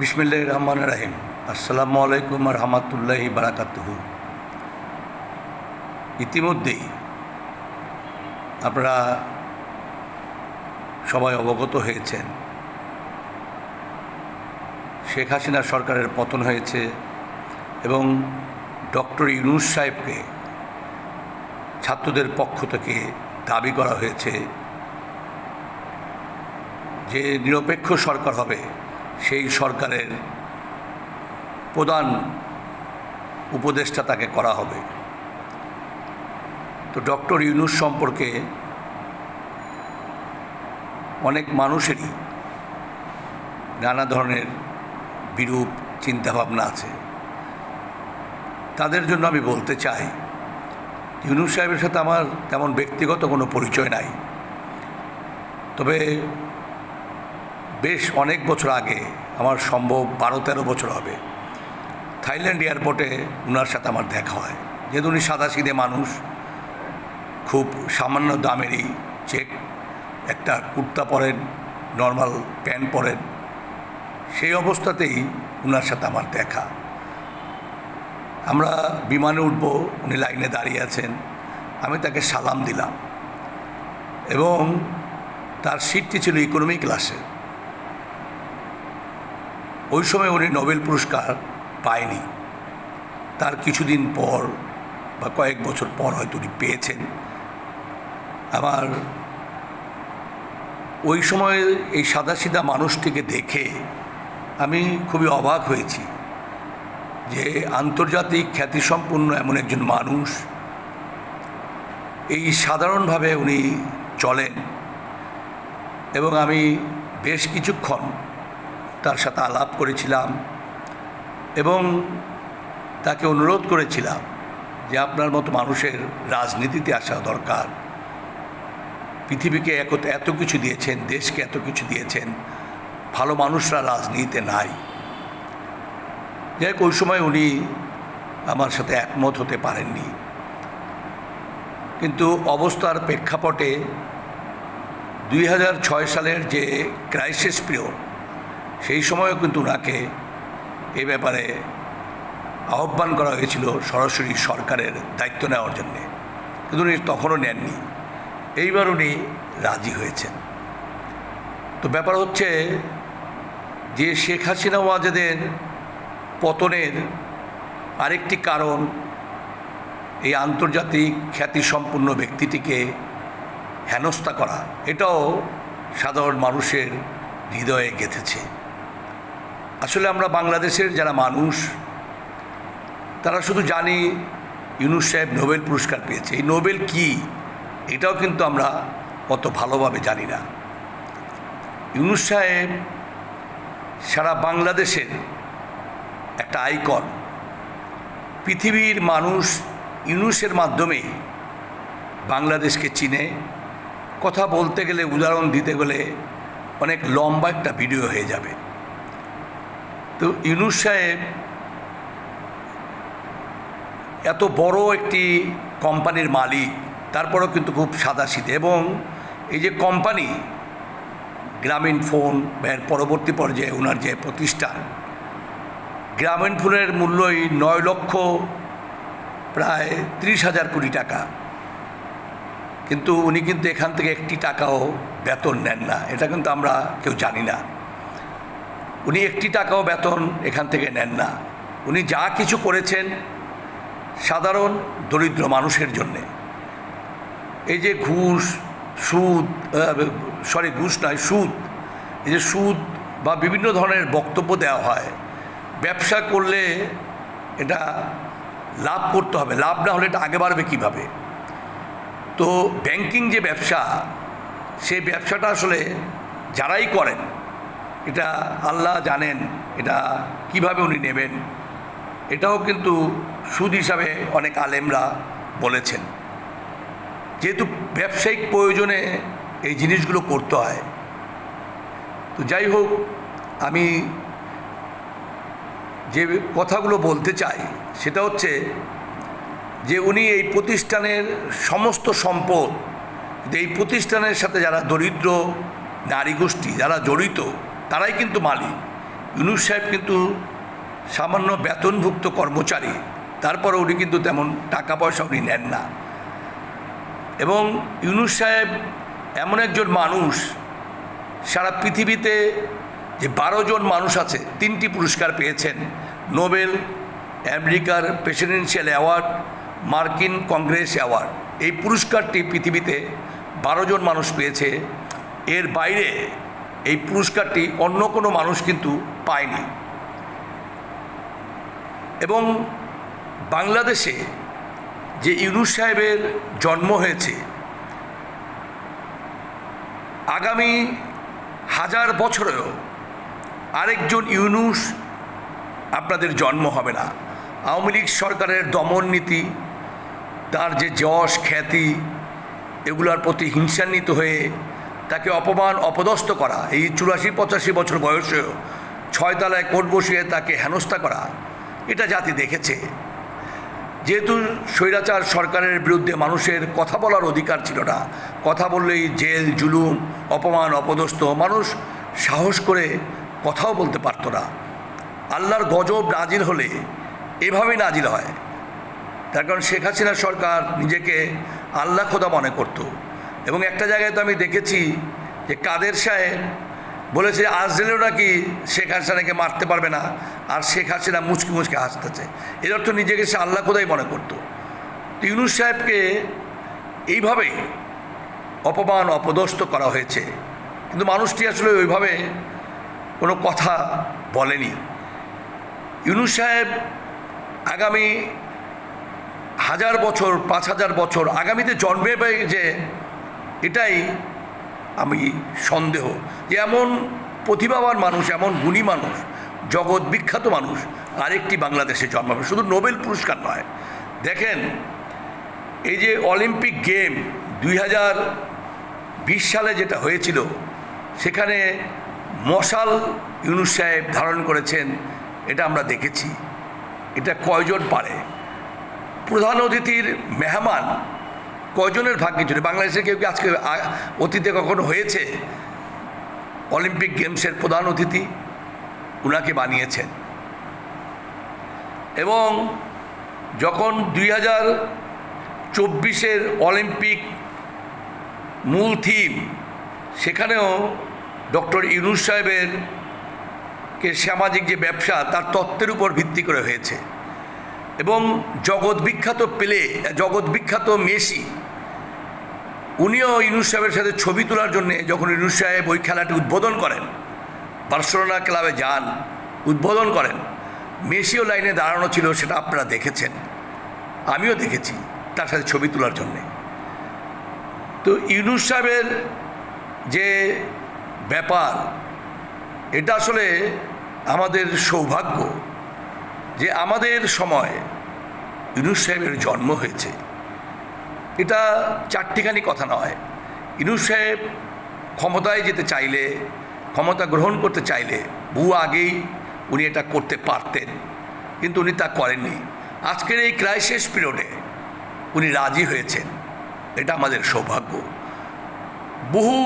বিসমিল্লাহ রহমান রাহিম। আসসালামু আলাইকুম রহমতুল্লাহি বারাকাতুহু। ইতিমধ্যেই আপনারা সবাই অবগত হয়েছেন, শেখ হাসিনা সরকারের পতন হয়েছে এবং ডক্টর ইউনুস সাহেবকে ছাত্রদের পক্ষ থেকে দাবি করা হয়েছে যে নিরপেক্ষ সরকার হবে। সেই সরকারের প্রধান উপদেষ্টা তাকে করা হবে। তো ডক্টর ইউনুস সম্পর্কে অনেক মানুষেরই নানা ধরনের বিরূপ চিন্তাভাবনা আছে। তাদের জন্য আমি বলতে চাই, ইউনুস সাহেবের সাথে আমার তেমন ব্যক্তিগত কোনো পরিচয় নাই। তবে বেশ অনেক বছর আগে, আমার সম্ভব বারো তেরো বছর হবে। থাইল্যান্ড এয়ারপোর্টে ওনার সাথে আমার দেখা হয়। যেহেতু উনি সাদাসিধে মানুষ, খুব সামান্য দামেরই চেক, একটা কুর্তা পরেন, নর্মাল প্যান্ট পরেন, সেই অবস্থাতেই ওনার সাথে আমার দেখা। আমরা বিমানে উঠবো, উনি লাইনে দাঁড়িয়ে আছেন, আমি তাকে সালাম দিলাম। এবং তার সিটটি ছিল ইকোনমি ক্লাসে ওই সময় উনি নোবেল পুরস্কার পায়নি। তার কিছুদিন পর বা কয়েক বছর পর হয়তো উনি পেয়েছেন। আমার ওই সময় এই সাদাসিধা মানুষটিকে দেখে আমি খুবই অবাক হয়েছি যে আন্তর্জাতিক খ্যাতিসম্পন্ন এমন একজন মানুষ এই সাধারণভাবে উনি চলেন। এবং আমি বেশ কিছুক্ষণ তার সাথে আলাপ করেছিলাম এবং তাকে অনুরোধ করেছিলাম যে আপনার মতো মানুষের রাজনীতিতে আসা দরকার। পৃথিবীকে একত, এত কিছু দিয়েছেন, দেশকে এত কিছু দিয়েছেন, ভালো মানুষরা রাজনীতিতে নাই। যাই ওই সময় উনি আমার সাথে একমত হতে পারেননি। কিন্তু অবস্থার প্রেক্ষাপটে দুই হাজার ছয় সালের যে ক্রাইসিস পিরিয়ড সেই সময়ও কিন্তু ওনাকে এ ব্যাপারে আহ্বান করা হয়েছিল সরাসরি সরকারের দায়িত্ব নেওয়ার জন্যে। কিন্তু উনি তখনও নেননি। এইবার উনি রাজি হয়েছেন। তো ব্যাপার হচ্ছে যে শেখ হাসিনা ওয়াজেদের পতনের আরেকটি কারণ এই আন্তর্জাতিক খ্যাতিসম্পন্ন ব্যক্তিটিকে হেনস্থা করা, এটাও সাধারণ মানুষের হৃদয়ে গেঁথেছে। আসলে আমরা বাংলাদেশের যারা মানুষ, তারা শুধু জানি ইউনুস সাহেব নোবেল পুরস্কার পেয়েছে। এই নোবেল কি? এটাও কিন্তু আমরা অত ভালোভাবে জানি না। ইউনুস সাহেব সারা বাংলাদেশের একটা আইকন। পৃথিবীর মানুষ ইউনুসের মাধ্যমে বাংলাদেশকে চিনে। কথা বলতে গেলে, উদাহরণ দিতে গেলে অনেক লম্বা একটা ভিডিও হয়ে যাবে। তো ইউনুস সাহেব এত বড় একটি কোম্পানির মালিক, তারপরেও কিন্তু খুব সাদাসিধে এবং এই যে কোম্পানি, গ্রামীণ ফোন এর পরবর্তী পর্যায়ে ওনার যে প্রতিষ্ঠান, গ্রামীণ ফোনের মূল্যই নয় লক্ষ প্রায় ত্রিশ হাজার কোটি টাকা। কিন্তু উনি কিন্তু এখান থেকে একটি টাকাও বেতন নেন না। এটা কিন্তু আমরা কেউ জানি না। উনি একটি টাকাও বেতন এখান থেকে নেন না। উনি যা কিছু করেছেন সাধারণ দরিদ্র মানুষের জন্যে। এই যে ঘুষ, সুদ সরি ঘুষ নয়, সুদ, এই যে সুদ বা বিভিন্ন ধরনের বক্তব্য দেওয়া হয়, ব্যবসা করলে এটা লাভ করতে হবে। লাভ না হলে এটা আগে বাড়বে কীভাবে? তো ব্যাংকিং যে ব্যবসা, সেই ব্যবসাটা আসলে যারাই করেন এটা আল্লাহ জানেন, এটা কীভাবে উনি নেবেন। এটাও কিন্তু সুদ হিসাবে অনেক আলেমরা বলেছেন। যেহেতু ব্যবসায়িক প্রয়োজনে এই জিনিসগুলো করতে হয়। তো যাই হোক, আমি যে কথাগুলো বলতে চাই, সেটা হচ্ছে যে উনি এই প্রতিষ্ঠানের সমস্ত সম্পদ, এই প্রতিষ্ঠানের সাথে যারা দরিদ্র নারী গোষ্ঠী, যারা জড়িত তারাই কিন্তু মালিক। ইউনুস সাহেব কিন্তু সামান্য বেতনভুক্ত কর্মচারী। তারপরে উনি কিন্তু তেমন টাকা পয়সা উনি নেন না। এবং ইউনুস সাহেব এমন একজন মানুষ, সারা পৃথিবীতে যে বারো জন মানুষ আছে, তিনটি পুরস্কার পেয়েছেন। নোবেল, আমেরিকার প্রেসিডেন্সিয়াল অ্যাওয়ার্ড, মার্কিন কংগ্রেস অ্যাওয়ার্ড। এই পুরস্কারটি পৃথিবীতে বারো জন মানুষ পেয়েছে। এর বাইরে এই পুরস্কারটি অন্য কোনো মানুষ কিন্তু পায়নি। এবং বাংলাদেশে যে ইউনুস সাহেবের জন্ম হয়েছে, আগামী হাজার বছরেও আরেকজন ইউনুস আপনাদের জন্ম হবে না। আওয়ামী লীগ সরকারের দমন নীতি তার যে যশ, খ্যাতি, এগুলোর প্রতি হিংসান্বিত হয়ে তাকে অপমান অপদস্থ করা। এই চুরাশি পঁচাশি বছর বয়সেও ছয়তলায় কোর্ট বসিয়ে তাকে হেনস্থা করা, এটা জাতি দেখেছে। যেহেতু স্বৈরাচার সরকারের বিরুদ্ধে মানুষের কথা বলার অধিকার ছিল না, কথা বললেই জেল, জুলুম, অপমান, অপদস্থ মানুষ সাহস করে কথাও বলতে পারতো না। আল্লাহর গজব নাজিল হলে এভাবেই নাজিল হয়। তার কারণ শেখ হাসিনা সরকার নিজেকে আল্লাহ খোদা মনে করত। এবং একটা জায়গায় তো আমি দেখেছি যে কাদের সাহেব বলেছে আজরেলও নাকি শেখ হাসিনাকে মারতে পারবে না। আর শেখ হাসিনা মুচকি মুচকি হাসতেছে। এর অর্থ নিজেকে সে আল্লাহ খোদাই মনে করতো। ইউনুস সাহেবকে এইভাবেই অপমান, অপদস্থ করা হয়েছে। কিন্তু মানুষটি আসলে ওইভাবে কোনো কথা বলেনি। ইউনুস সাহেব আগামী হাজার বছর, পাঁচ হাজার বছর আগামীতে জন্মে যে এটাই আমি সন্দেহ যে এমন প্রতিভাবান মানুষ, এমন গুণী মানুষ, জগৎ বিখ্যাত মানুষ আরেকটি বাংলাদেশে জন্মাবে। শুধু নোবেল পুরস্কার নয়। দেখেন, এই যে অলিম্পিক গেম দুই হাজার বিশ সালে যেটা হয়েছিল, সেখানে মশাল ইউনুস সাহেব ধারণ করেছেন, এটা আমরা দেখেছি। এটা কয়জন পারে? প্রধান অতিথির মেহমান কয়জনের ভাগ্যে ছিল বাংলাদেশে কেউ কি আজকে অতীতে কখনো হয়েছে? অলিম্পিক গেমসের প্রধান অতিথি উনাকে বানিয়েছেন। এবং যখন দুই হাজার চব্বিশের অলিম্পিক মূল থিম সেখানেও ডক্টর ইউনুস সাহেবের কে সামাজিক যে ব্যবসা, তার তত্ত্বের উপর ভিত্তি করে হয়েছে। এবং জগৎ বিখ্যাত পেলে জগৎ বিখ্যাত মেসি উনিও ইউনুস সাহেবের সাথে ছবি তোলার জন্য যখন ইউনুস সাহেব ওই খেলাটি উদ্বোধন করেন, বার্সেলোনা ক্লাবে যান, উদ্বোধন করেন, মেসিও লাইনে দাঁড়ানো ছিল সেটা আপনারা দেখেছেন। আমিও দেখেছি তার সাথে ছবি তোলার জন্যে। তো ইউনুস সাহেবের যে ব্যাপার, এটা আসলে আমাদের সৌভাগ্য যে আমাদের সময় ইউনুস সাহেবের জন্ম হয়েছে। এটা চারটিখানি কথা নয়। ইনুস সাহেব ক্ষমতায় যেতে চাইলে, ক্ষমতা গ্রহণ করতে চাইলে বহু আগেই উনি এটা করতে পারতেন, কিন্তু উনি তা করেননি। আজকের এই ক্রাইসিস পিরিয়ডে উনি রাজি হয়েছেন। এটা আমাদের সৌভাগ্য। বহু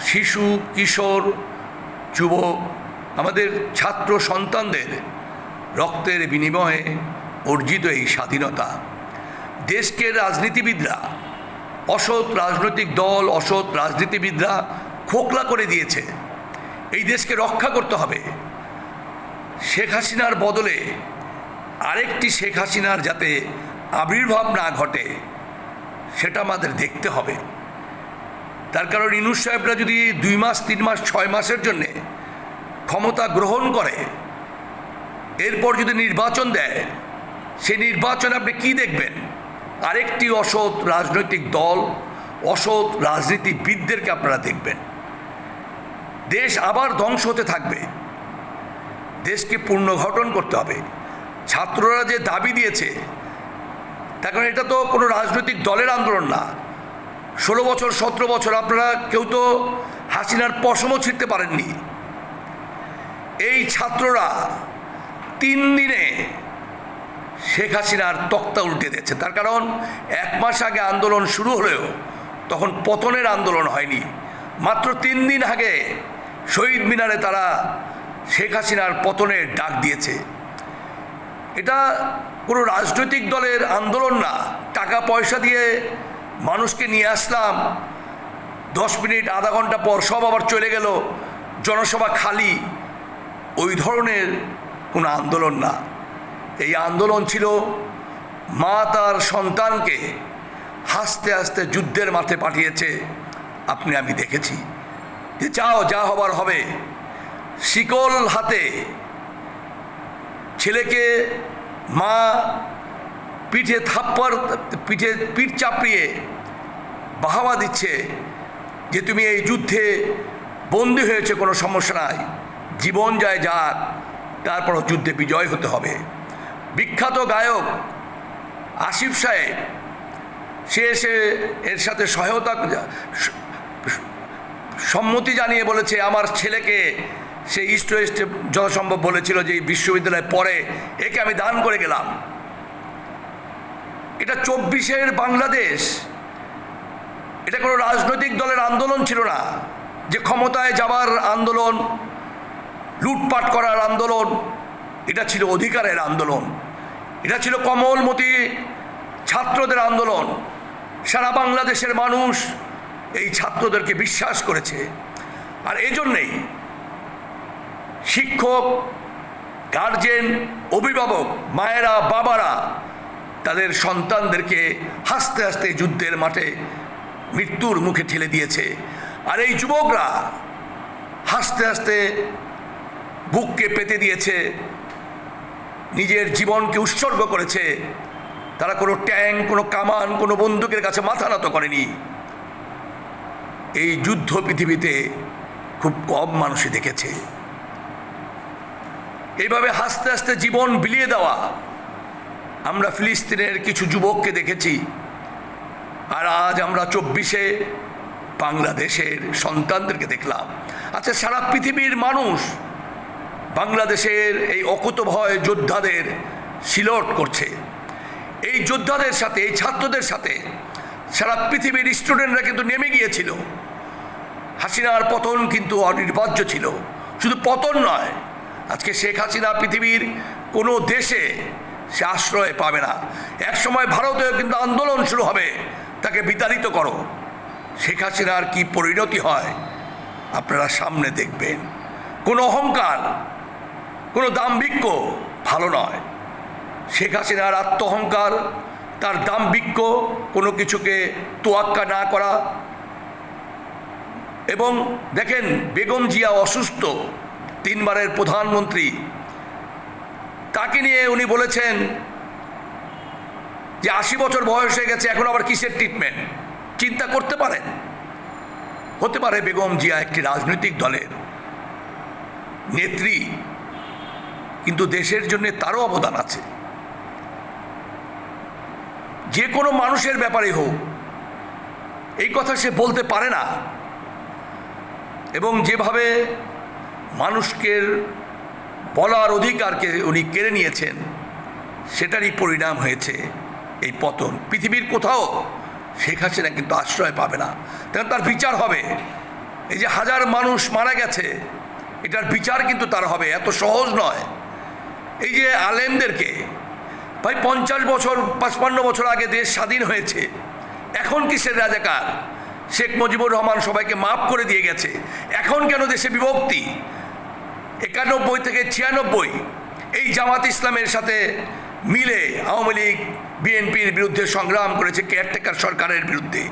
শিশু, কিশোর, যুবক, আমাদের ছাত্র সন্তানদের রক্তের বিনিময়ে অর্জিত এই স্বাধীনতা দেশকে রাজনীতিবিদরা, অসৎ রাজনৈতিক দল, অসৎ রাজনীতিবিদরা খোকলা করে দিয়েছে। এই দেশকে রক্ষা করতে হবে। শেখ হাসিনার বদলে আরেকটি শেখ হাসিনার যাতে আবির্ভাব না ঘটে, সেটা আমাদের দেখতে হবে। তার কারণ ইনুস সাহেবরা যদি দুই মাস, তিন মাস, ছয় মাসের জন্যে ক্ষমতা গ্রহণ করে, এরপর যদি নির্বাচন দেয় সেই নির্বাচনে আপনি কি দেখবেন? আরেকটি অসৎ রাজনৈতিক দল, অসৎ রাজনীতিবিদদেরকে আপনারা দেখবেন। দেশ আবার ধ্বংস হতে থাকবে। দেশকে পুনর্গঠন করতে হবে। ছাত্ররা যে দাবি দিয়েছে, তার কারণ এটা তো কোনো রাজনৈতিক দলের আন্দোলন না। ষোলো বছর, সতেরো বছর আপনারা কেউ তো হাসিনার পশমও ছিঁড়তে পারেননি। এই ছাত্ররা তিন দিনে শেখ হাসিনার তক্তা উল্টে দিয়েছে। তার কারণ, এক মাস আগে আন্দোলন শুরু হলেও তখন পতনের আন্দোলন হয়নি। মাত্র তিন দিন আগে শহীদ মিনারে তারা শেখ হাসিনার পতনের ডাক দিয়েছে। এটা কোনো রাজনৈতিক দলের আন্দোলন না। টাকা পয়সা দিয়ে মানুষকে নিয়ে আসলাম। দশ মিনিট, আধা ঘণ্টা পর সব আবার চলে গেল। জনসভা খালি। ওই ধরনের কোনো আন্দোলন না। এই আন্দোলন ছিল মা তার সন্তানকে হাসতে হাসতে যুদ্ধের মাঠে পাঠিয়েছে। আপনি, আমি দেখেছি। যে যাও, যা হবার হবে। শিকল হাতে ছেলেকে মা পিঠে থাপ্পড়, পিঠে, পিঠ চাপড়িয়ে বাহাবা দিচ্ছে যে তুমি এই যুদ্ধে বন্দী হয়েছে, কোনো সমস্যা নাই। জীবন যায় যাক তারপর যুদ্ধে বিজয় হতে হবে। বিখ্যাত গায়ক আসিফ সাহেব, সে এসে এর সাথে সহায়তা, সম্মতি জানিয়ে বলেছে, আমার ছেলেকে সে ইস্ট ওয়েস্টে যথাসম্ভব বলেছিল যে এই বিশ্ববিদ্যালয়ে পড়ে, একে আমি দান করে গেলাম। এটা চব্বিশের বাংলাদেশ। এটা কোনো রাজনৈতিক দলের আন্দোলন ছিল না। যে ক্ষমতায় যাবার আন্দোলন, লুটপাট করার আন্দোলন এটা ছিল অধিকারের আন্দোলন। এটা ছিল কমলমতি ছাত্রদের আন্দোলন। সারা বাংলাদেশের মানুষ এই ছাত্রদেরকে বিশ্বাস করেছে। আর এই জন্যেই শিক্ষক, গার্জেন, অভিভাবক, মায়েরা, বাবারা তাদের সন্তানদেরকে হাসতে হাসতে যুদ্ধের মাঠে মৃত্যুর মুখে ঠেলে দিয়েছে। আর এই যুবকরা হাসতে হাসতে বুককে পেতে দিয়েছে। নিজের জীবনকে উৎসর্গ করেছে। তারা কোনো ট্যাঙ্ক কোনো কামান, কোনো বন্দুকের কাছে মাথা নত করেনি। এই যুদ্ধ পৃথিবীতে খুব কম মানুষই দেখেছে। এইভাবে হাসতে হাসতে জীবন বিলিয়ে দেওয়া, আমরা ফিলিস্তিনের কিছু যুবককে দেখেছি। আর আজ আমরা চব্বিশে বাংলাদেশের সন্তানদেরকে দেখলাম। আচ্ছা সারা পৃথিবীর মানুষ বাংলাদেশের এই অকুতভয় যোদ্ধাদের সিলট করছে। এই যোদ্ধাদের সাথে, এই ছাত্রদের সাথে সারা পৃথিবীর স্টুডেন্টরা কিন্তু নেমে গিয়েছিল। হাসিনার পতন কিন্তু অনির্বাহ্য ছিল। শুধু পতন নয়, আজকে শেখ হাসিনা পৃথিবীর কোনো দেশে সে আশ্রয় পাবে না। এক সময় ভারতেও কিন্তু আন্দোলন শুরু হবে, তাকে বিতাড়িত করো। শেখ হাসিনার কী পরিণতি হয়, আপনারা সামনে দেখবেন। কোনো অহংকার কোনো দাম্ভিক্য ভালো নয়। শেখ হাসিনার আত্মহংকার, তার দাম্ভিক্য কোনো কিছুকে তোয়াক্কা না করা এবং দেখেন বেগম জিয়া অসুস্থ তিনবারের প্রধানমন্ত্রী। তাকে নিয়ে উনি বলেছেন যে আশি বছর বয়স হয়ে গেছে, এখন আবার কিসের ট্রিটমেন্ট চিন্তা করতে পারেন। হতে পারে বেগম জিয়া একটি রাজনৈতিক দলের নেত্রী। কিন্তু দেশের জন্য তারও অবদান আছে। যে কোনো মানুষের ব্যাপারে হোক, এই কথা সে বলতে পারে না। এবং যেভাবে মানুষকে বলার অধিকারকে উনি কেড়ে নিয়েছেন, সেটারই পরিণাম হয়েছে এই পতন। পৃথিবীর কোথাও শেখ হাসিনা কিন্তু আশ্রয় পাবে না। কারণ তার বিচার হবে। এই যে হাজার মানুষ মারা গেছে, এটার বিচার কিন্তু তার হবে। এত সহজ নয়। এই যে আলেমদেরকে, ভাই পঞ্চাশ বছর, পাঁচপান্ন বছর আগে দেশ স্বাধীন হয়েছে, এখন কিসের রাজাকার? শেখ মুজিবুর রহমান সবাইকে মাফ করে দিয়ে গেছে, এখন কেন দেশে বিভক্তি? একানব্বই থেকে ছিয়ানব্বই, এই জামাত ইসলামের সাথে মিলে আওয়ামী লীগ, বিএনপির বিরুদ্ধে সংগ্রাম করেছে কেয়ারটেকার সরকারের বিরুদ্ধে।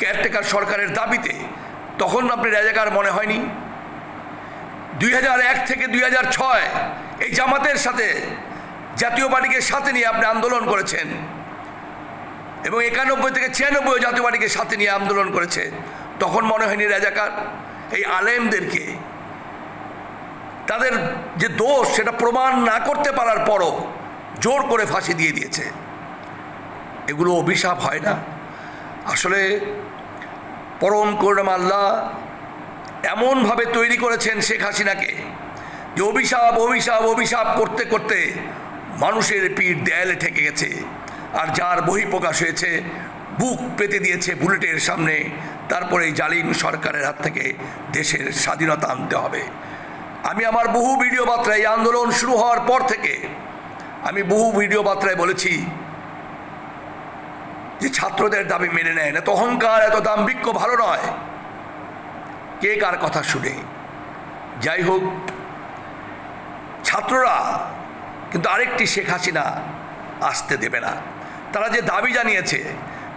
কেয়ারটেকার সরকারের দাবিতে, তখন আপনি রাজাকার মনে হয়নি? দুই থেকে দুই এই জামাতের সাথে জাতীয় পার্টিকে সাথে নিয়ে আপনি আন্দোলন করেছেন এবং একানব্বই থেকে ছিয়ানব্বই জাতীয় পার্টিকে সাথে নিয়ে আন্দোলন করেছে, তখন মনে হয়নি রাজাকার। এই আলেমদেরকে, তাদের যে দোষ, সেটা প্রমাণ না করতে পারার পরও জোর করে ফাঁসি দিয়ে দিয়েছে। এগুলো অভিশাপ হয় না। আসলে পরম করুণাম আল্লাহ এমনভাবে তৈরি করেছেন শেখ হাসিনাকে যে অভিশাপ অভিশাপ অভিশাপ করতে করতে মানুষের পিঠ দেয়ালে ঠেকে গেছে। আর যার বহিঃপ্রকাশ হয়েছে, বুক পেতে দিয়েছে বুলেটের সামনে, তারপরে জালিম সরকারের হাত থেকে দেশের স্বাধীনতা আনতে হবে। আমি আমার বহু ভিডিও বার্তায় আন্দোলন শুরু হওয়ার পর থেকে আমি বহু ভিডিও বার্তায় বলেছি যে ছাত্রদের দাবি মেনে নেয় এত অহংকার, এত দাম্ভিক্য ভালো নয়। কে কার কথা শুনে? যাই হোক ছাত্ররা, কিন্তু আরেকটি শেখ হাসিনা আসতে দেবে না। তারা যে দাবি জানিয়েছে,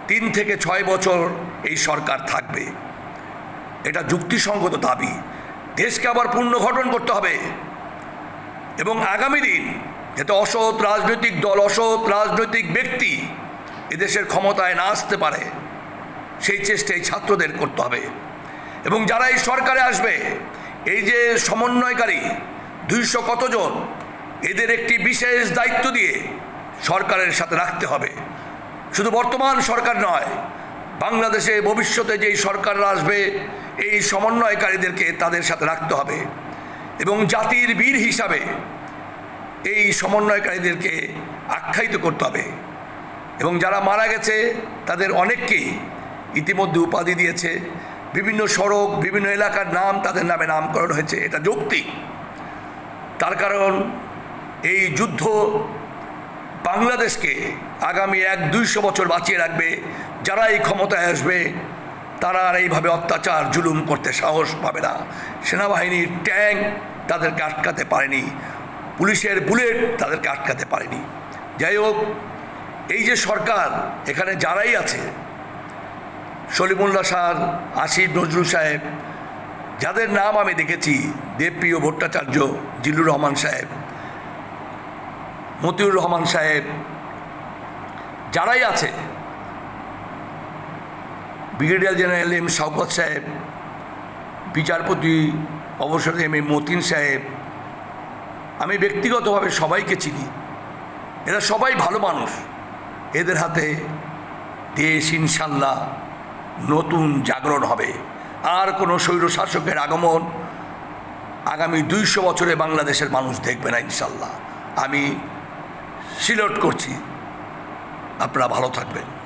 তিন থেকে ছয় বছর এই সরকার থাকবে। এটা যুক্তিসঙ্গত দাবি। দেশকে আবার পুনর্গঠন করতে হবে। এবং আগামী দিন যাতে অসৎ রাজনৈতিক দল, অসৎ রাজনৈতিক ব্যক্তি এদেশের ক্ষমতায় না আসতে পারে, সেই চেষ্টাই ছাত্রদের করতে হবে। এবং যারা এই সরকারে আসবে, এই যে সমন্বয়কারী দুইশো কতজন? এদের একটি বিশেষ দায়িত্ব দিয়ে সরকারের সাথে রাখতে হবে। শুধু বর্তমান সরকার নয়, বাংলাদেশে ভবিষ্যতে যেই সরকাররা আসবে, এই সমন্বয়কারীদেরকে তাদের সাথে রাখতে হবে এবং জাতির বীর হিসাবে এই সমন্বয়কারীদেরকে আখ্যায়িত করতে হবে। এবং যারা মারা গেছে, তাদের অনেককেই ইতিমধ্যে উপাধি দিয়েছে। বিভিন্ন সড়ক, বিভিন্ন এলাকার নাম, তাদের নামে নামকরণ হয়েছে। এটা যৌক্তিক। তার কারণ, এই যুদ্ধ বাংলাদেশকে আগামী এক দুইশো বছর বাঁচিয়ে রাখবে। যারা এই ক্ষমতায় আসবে, তারা আর এইভাবে অত্যাচার, জুলুম করতে সাহস পাবে না। সেনাবাহিনীর ট্যাঙ্ক তাদেরকে আটকাতে পারেনি। পুলিশের বুলেট তাদেরকে আটকাতে পারেনি। যাই হোক, এই যে সরকার, এখানে যারাই আছে, সলিমুল্লাহ সার আসিফ নজরুল সাহেব যাদের নাম আমি দেখেছি, দেবপ্রিয় ভট্টাচার্য জিল্লুর রহমান সাহেব, মতিউর রহমান সাহেব, যারাই আছে, ব্রিগেডিয়ার জেনারেল এম শওকত সাহেব, বিচারপতি অবসর এম এ মতিন সাহেব, আমি ব্যক্তিগতভাবে সবাইকে চিনি। এরা সবাই ভালো মানুষ। এদের হাতে দেশ ইনশাল্লাহ নতুন জাগরণ হবে। আর কোনো স্বৈর শাসকের আগমন আগামী দুইশো বছরে বাংলাদেশের মানুষ দেখবে না, ইনশাল্লাহ। আমি সিলেক্ট করছি। আপনারা ভালো থাকবেন।